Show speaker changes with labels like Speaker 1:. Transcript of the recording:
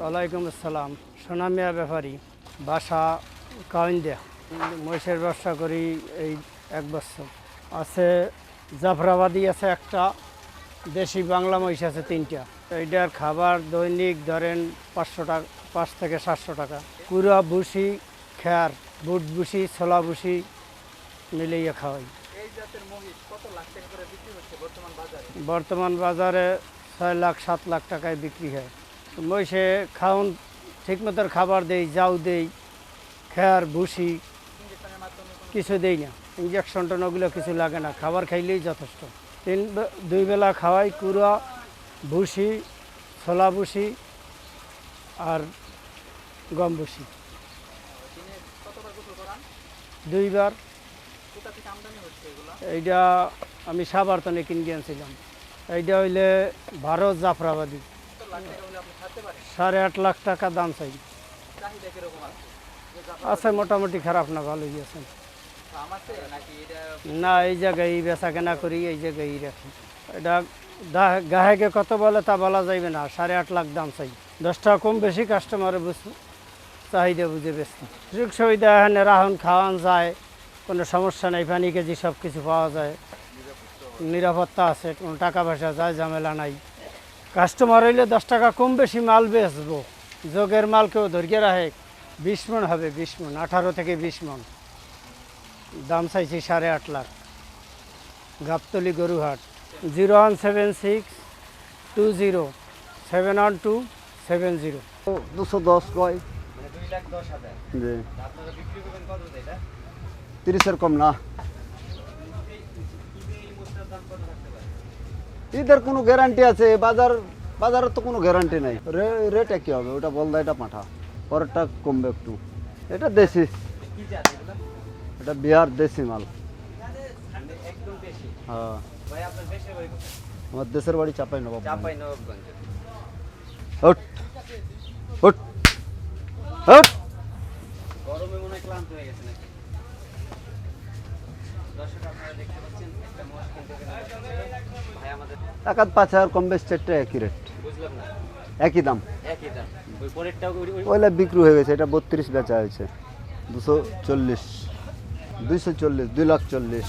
Speaker 1: ওয়ালাইকুম আসসালাম। সোনামিয়া ব্যাপারী বাসা কাউন্দিয়া মহিষের ব্যবসা করি এই এক বছর। আছে জাফরাবাদি আছে একটা দেশি বাংলা মহিষ আছে তিনটা। এইটার খাবার দৈনিক ধরেন পাঁচশো টাকা পাঁচ থেকে সাতশো টাকা। কুড়া ভুসি খ্যার বুট ভুসি ছোলা ভুসি মিলিয়ে খাওয়াই।
Speaker 2: বর্তমান বাজারে
Speaker 1: ছয় লাখ সাত লাখ টাকায় বিক্রি হয়। মহিষে খাওন ঠিক মতন খাবার দেই যাও দেই, খেয়ার, ভুসি, কিছু দেই না। ইঞ্জেকশন টন ওগুলো কিছু লাগে না, খাবার খাইলেই যথেষ্ট। তিন দুই বেলা খাওয়াই, কুড়া, ভুসি, ছোলা ভুসি আর গম ভুসি। দুইবার। এইটা আমি সাবারতনে কিনে আনছিলাম। এইটা হইলে ভারত জাফরাবাদী। সাড়ে আট লাখ টাকা দাম চাই।
Speaker 2: আছে,
Speaker 1: মোটামুটি খারাপ না, ভালোই আছেন
Speaker 2: আছে।
Speaker 1: না, এই জায়গায় বেচা কেনা করি, এই জায়গায় রাখি। এটা গাহেকে কত বলে তা বলা যাইবে না, সাড়ে আট লাখ দাম চাই। দশ টাকা কম বেশি কাস্টমারে বুঝ চাহিদা বুঝে বেশি সুযোগ সুবিধা এখানে রাহন খাওয়ান যায়, কোনো সমস্যা নেই, পানি কেজি সব কিছু পাওয়া যায়। নিরাপত্তা আছে, কোনো টাকা পয়সা যায়, ঝামেলা নাই। কাস্টমার হইলে দশ টাকা কম বেশি মাল বেচবো। যোগের মাল কেউ ধরিয়ে রাখে বিশ মন হবে বিশ মন আঠারো থেকে বিশ মন। দাম চাইছি সাড়ে আট lakh. Gabtali গরুহাট zero one seven six two zero seven one two seven zero.
Speaker 3: দুশো দশ কয়?
Speaker 2: মানে দুই লাখ দশ হাজার।
Speaker 3: জি।
Speaker 2: আপনারা বিক্রি করবেন কত এটা?
Speaker 3: তিরিশের কম না
Speaker 2: এই মুদ্রার দাম কত থাকতে পারে
Speaker 3: ঈদের কোনো গ্যারান্টি আছে? বাজার বাজারের তো কোনো গ্যারান্টি নাই। রেট একই হবে? ওটা বলদা এটা পাঠা। পরেরটা কমবে একটু। এটা দেশি। এটা বিহার দেশি মাল। হ্যাঁ। আমার দেশের বাড়ি Chapai Nawab
Speaker 2: Chapai Nawabganj
Speaker 3: hot hot hot
Speaker 2: গরমে মনে ক্লান্ত হয়ে গেছে নাকি? দর্শক আপনারা দেখতে পাচ্ছেন একটা মোষ কিনতে ভাই আমাদের
Speaker 3: টাকা পাঁচ হাজার কম বেশ চারটা একই রেট একই দাম।
Speaker 2: একই দাম। ওই পরেরটা ওই ওই-
Speaker 3: ওইলা বিক্রি হয়ে গেছে এটা বত্রিশ বেচা হয়েছে। দুশো চল্লিশ। দুইশো চল্লিশ
Speaker 2: দুই লাখ চল্লিশ।